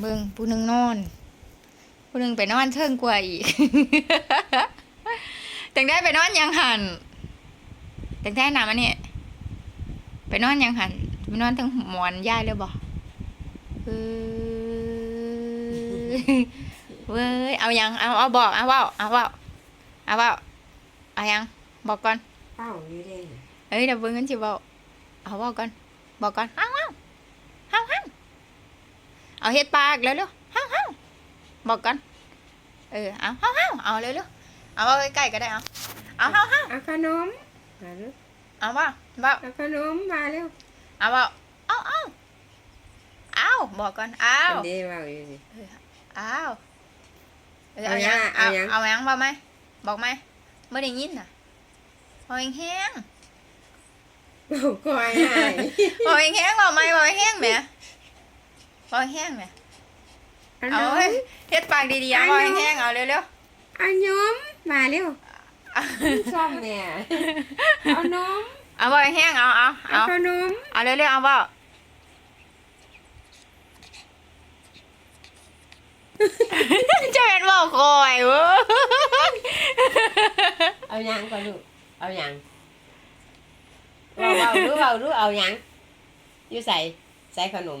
เบิ่งผู้หนึงนอน ผู้หนึงไปนอนเทิงกว่าอีกแต่งได้ไปนอนยังหันแต่งได้นำอันนี้ไปนอนยังหันไปนอนทั้งหมอนย่ายเลยบ่เออเว้ยเอายังเอาเอาบอกเอาเว้าเอาเว้าเอาเว้าเอายังบอกก่อนเป้าอยู่เด้เอ้ยเดี๋ยวเบิ่งกันสิบอกเอาบอกก่อนบอกก่อนห้าวห้าวห้าวห้าว เอาเฮ็ดปากแล้วเร็วห้าวห้าวบอกก่อนเออเอาห้าวห้าวเอาเร็วเร็วเอาเอาใกล้ๆก็ได้เอาเอาห้าวห้าวเอาขนมมาลูกเอาว่าว่าเอาขนมมาเร็วเอาว่าเอาเอาเอาบอกก่อนเอาอันนี้เว่าอยู่สิเอาเออเอาเอายัยังงเอาเอายังเอายังบอกไหมบอกไหมไม่ได้ยินน่ะบอกแห้งบอกก่อยให้ๆบอกแห้งๆบอกไหมบอกแห้งๆแหมบ อกแห้งๆแหมเอาเอานมเฮ้ยเฮ็ดปากดีๆเอาอันไว้นู้น แห้งๆเอาเร็วเอานมมาเร็วๆซ่อมเนี่ยเอานมเอาไว้แห้งเอาเอาเอาเอาขนมเอาเร็วๆเอาเปล่าจะเป็นเว่าคอยเว้ยเอาหยังก่อนลูกเอาหยังเว่าเว่ารู้เว่ารู้เอาหยังอยู่ใส่ใส่ขนม